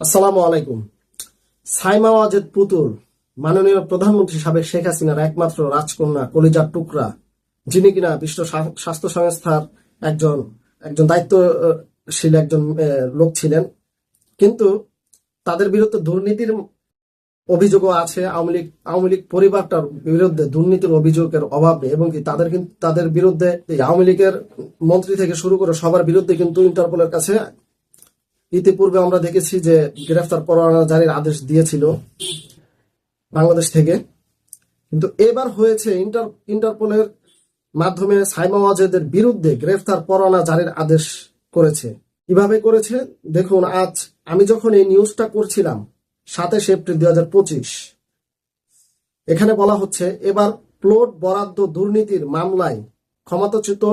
আসসালামু আলাইকুম। সাইমা ওয়াজেদ পুতুল, মাননীয় প্রধানমন্ত্রী সাবেক শেখ হাসিনার একমাত্র রাজকন্যা কলিজার টুকরা, যিনি কিনা বিশ্ব স্বাস্থ্য সংস্থার একজন একজন দায়িত্বশীল একজন লোক ছিলেন। কিন্তু তাদের বিরুদ্ধে দুর্নীতির অভিযোগও আছে। আওয়ামী লীগ আওয়ামী লীগ পরিবারটার বিরুদ্ধে দুর্নীতির অভিযোগের অভাব নেই, এবং কি তাদের কিন্তু তাদের বিরুদ্ধে আওয়ামী লীগের মন্ত্রী থেকে শুরু করে সবার বিরুদ্ধে কিন্তু ইন্টারপোলের কাছে ইতিপূর্বে আমরা দেখেছি যে গ্রেফতার পরোয়ানা জারির আদেশ দিয়েছিল বাংলাদেশ থেকে। কিন্তু এবার হয়েছে ইন্টার, ইন্টারপোলের মাধ্যমে সাইমা ওয়াজেদের বিরুদ্ধে গ্রেফতার পরোয়ানা জারির আদেশ করেছে। কীভাবে করেছে? দেখুন, আজ আমি যখন এই নিউজটা করছিলাম সাতাশ এপ্রিল দুই হাজার পঁচিশ, এখানে বলা হচ্ছে, এবার প্লট বরাদ্দ দুর্নীতির মামলায় ক্ষমতাচ্যুত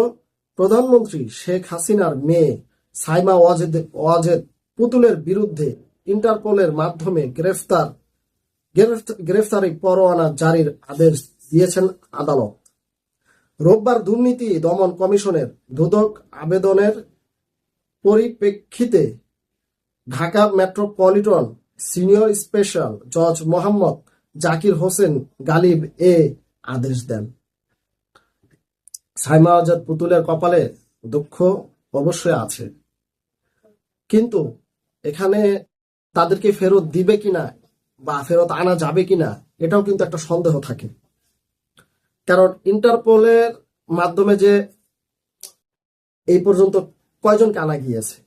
প্রধানমন্ত্রী শেখ হাসিনার মেয়ে সাইমা ওয়াজেদ ওয়াজেদ পুতুলের বিরুদ্ধে ইন্টারপোলের মাধ্যমে গ্রেফতার গ্রেফতারি পরোয়ানা জারির আদেশ দিয়েছেন আদালত। রোববার দুর্নীতি দমন কমিশনের দুদক আবেদনের পরিপ্রেক্ষিতে ঢাকা মেট্রোপলিটন সিনিয়র স্পেশাল জজ মোহাম্মদ জাকির হোসেন গালিব এ আদেশ দেন। সাইমা আজাদ পুতুলের কপালে দুঃখ অবশ্যই আছে। কিন্তু এখানে তাদেরকে ফেরত দিবে কিনা বা ফেরত আনা যাবে কিনা, এটাও কিন্তু একটা সন্দেহ থাকে। কারণ ইন্টারপোলের মাধ্যমে যে এই পর্যন্ত কয়জনকে আনা গিয়েছে?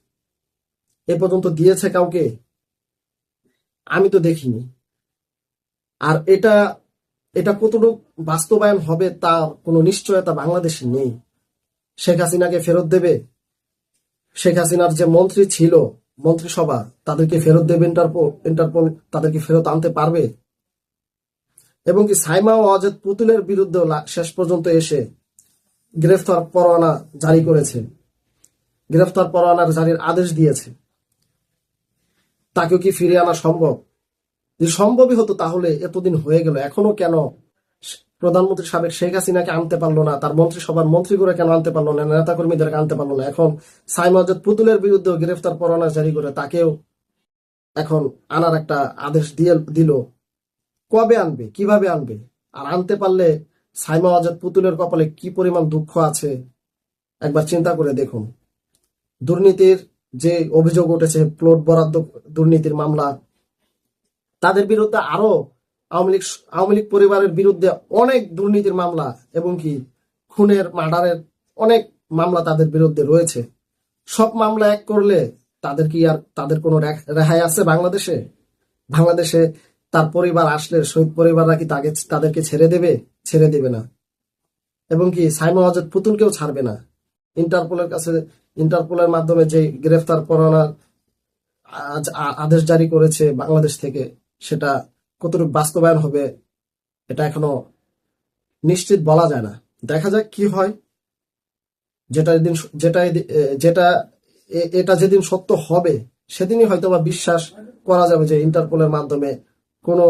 এ পর্যন্ত দিয়েছে কাউকে? আমি তো দেখিনি। আর এটা এটা কতটুকু বাস্তবায়ন হবে তার কোনো নিশ্চয়তা বাংলাদেশে নেই। শেখ হাসিনাকে ফেরত দেবে? শেখ হাসিনার যে মন্ত্রী ছিল, মন্ত্রিসভা, তাদেরকে ফেরত দেবে ইন্টারপোল ইন্টারপোল তাদেরকে ফেরত আনতে পারবে? এবং কি সাইমা ও অজেদ পুতুলের বিরুদ্ধে শেষ পর্যন্ত এসে গ্রেফতার পরোয়ানা জারি করেছে। গ্রেফতার পরোয়ানার জারির আদেশ দিয়েছে। তাকেও কি ফিরিয়ে আনা সম্ভব? যদি সম্ভবই হতো তাহলে এতদিন হয়ে গেল। এখনও কেন প্রধানমন্ত্রী সাবেক শেখ হাসিনাকে আনতে পারল না, তার মন্ত্রিসভার মন্ত্রীগুলো কেন আনতে পারল না নেতা কর্মীদেরকে আনতে পারল না? এখন সাইমাজেদ পুতুলের বিরুদ্ধে গ্রেফতার পরোয়ানা জারি করে, তাকেও এখন আনার একটা আদেশ দিয়ে দিল। কবে আনবে? কীভাবে আনবে? আর আনতে পারলে সাইমা আজাদ পুতুলের কপালে কি পরিমাণ দুঃখ আছে, একবার চিন্তা করে দেখুন। দুর্নীতির যে অভিযোগ উঠেছে, প্লট বরাদ্দ দুর্নীতির মামলা, তাদের বিরুদ্ধে আরও আওয়ামী লীগ আওয়ামী লীগ পরিবারের বিরুদ্ধে অনেক দুর্নীতির মামলা এবং কি খুনের, মার্ডারের অনেক মামলা তাদের বিরুদ্ধে রয়েছে। সব মামলা এক করলে তাদের কি আর তাদের কোনো রেহাই আছে বাংলাদেশে? বাংলাদেশে তার পরিবার আসলে শহীদ পরিবাররা কি তাকে তাদেরকে ছেড়ে দেবে? ছেড়ে দেবে না। এবং কি সাইমা আজাদ পুতুলকেও ছাড়বে না। ইন্টারপোলের কাছে, ইন্টারপোলের মাধ্যমে যে গ্রেফতার করানোর আজ আদেশ জারি করেছে বাংলাদেশ থেকে, সেটা কতটুকু বাস্তবায়ন হবে এটা এখনও নিশ্চিত বলা যায় না। দেখা যাক কি হয়। যেটা যেদিন যেটা যেটা এটা যেদিন সত্য হবে সেদিনই হয়তো বা বিশ্বাস করা যাবে যে ইন্টারপোলের মাধ্যমে কোনো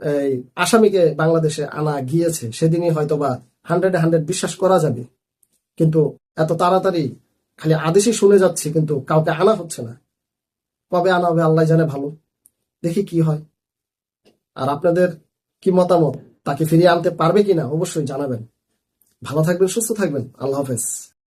এই, আসামিকে বাংলাদেশে আনা গিয়েছে সেদিনই হয়তো বা হান্ড্রেড হান্ড্রেড বিশ্বাস করা যাবে। কিন্তু এত তাড়াতাড়ি খালি আদেশই শুনে যাচ্ছি কিন্তু কাউকে আনা হচ্ছে না। কবে আনা হবে আল্লাহ জানে ভালো। দেখি কি হয়। আর আপনাদের কি মতামত? তাকে ফিরিয়ে আনতে পারবে কিনা? অবশ্যই জানাবেন। ভালো থাকবেন, সুস্থ থাকবেন। আল্লাহ হাফেজ।